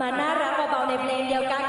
มาน่ารักเบาๆในเพลงเดียวกัน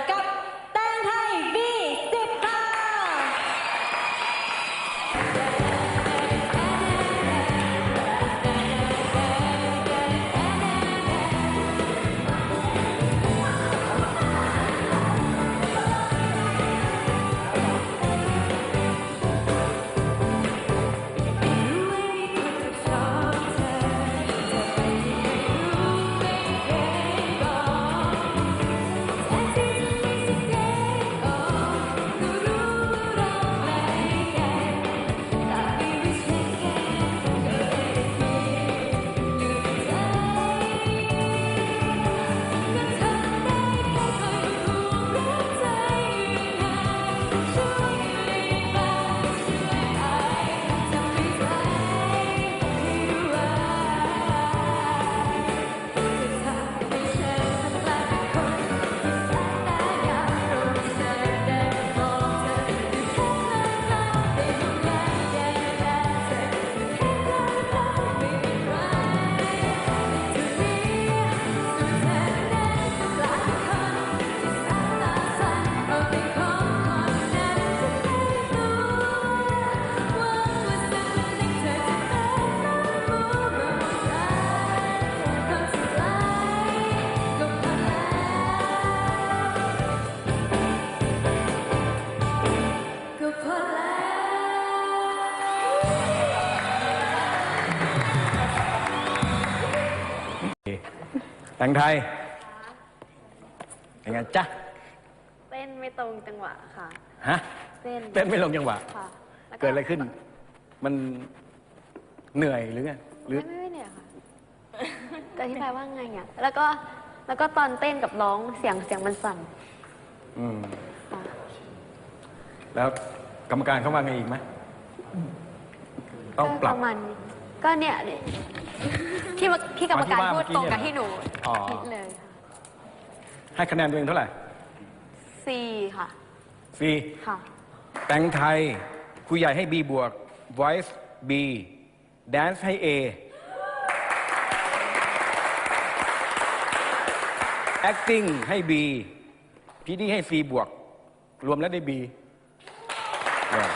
แต่งไทย เป็นไงจ๊ะ เต้นไม่ตรงจังหวะค่ะ ฮะ เต้นเต้นไม่ลงจังหวะ ค่ะแล้วเกิดอะไรขึ้น มันเหนื่อยหรือไง หรือไม่ไม่ไม่เนี่ยค่ะจะอธิบายว่าไงอะแล้วก็แล้วก็ตอนเต้นกับร้องเสียงเสียงมันสั่นอืมค่ะแล้วกรรมการเขาว่าไงอีกไหม ต้องปรับ ก็ประมาณนี้ก็เนี่ยเนี่ย ที่เมื่อที่กรรมการพูดตรงกับที่หนูอ๋อ คิดเลยค่ะให้คะแนนตัวเองเท่าไหร่สี่ค่ะฟรีค่ะ แต่งไทยครูใหญ่ให้ B บวก voice B dance ให้ A acting ให้ B พีดีให้ C บวก รวมแล้วได้ B เนี่ย